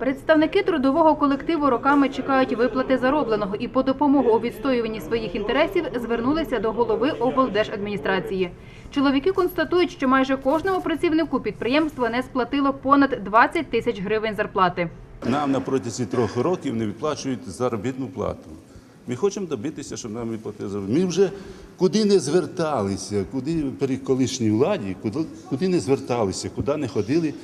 Представники трудового колективу роками чекають виплати заробленого і по допомогу у відстоюванні своїх інтересів звернулися до голови облдержадміністрації. Чоловіки констатують, що майже кожному працівнику підприємство не сплатило понад 20 тисяч гривень зарплати. Нам на протязі трьох років не відплачують заробітну плату. Ми хочемо добитися, щоб нам відплатили заробітну. Ми вже куди не зверталися, куди при колишній владі, куди, куди не зверталися, куди не ходили,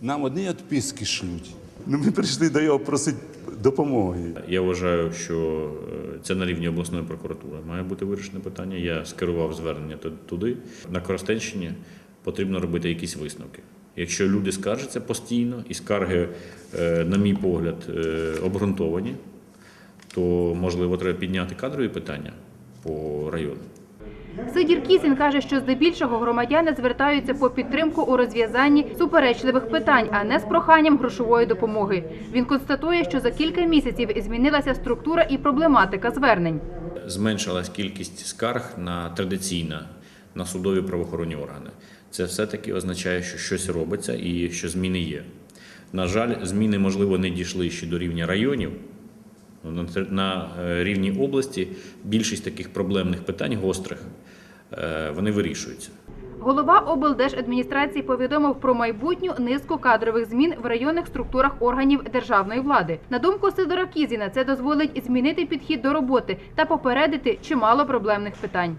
нам одні відписки шлють. Ну, ми прийшли до його просити допомоги. Я вважаю, що е, це на рівні обласної прокуратури має бути вирішене питання. Я скерував звернення туди. На Коростенщині потрібно робити якісь висновки. Якщо люди скаржаться постійно і скарги, е, на мій погляд, е, обґрунтовані, то можливо треба підняти кадрові питання по району. Сидір Кісін каже, що здебільшого громадяни звертаються по підтримку у розв'язанні суперечливих питань, а не з проханням грошової допомоги. Він констатує, що за кілька місяців змінилася структура і проблематика звернень. зменшилась кількість скарг на традиційно на судові правоохоронні органи. Це все-таки означає, що щось робиться і що зміни є. На жаль, зміни, можливо, не дійшли ще до рівня районів. На е, рівні області більшість таких проблемних питань гострих вони вирішуються. Голова облдержадміністрації повідомив про майбутню низку кадрових змін в районних структурах органів державної влади. На думку Сидора Кізіна, це дозволить змінити підхід до роботи та попередити чимало проблемних питань.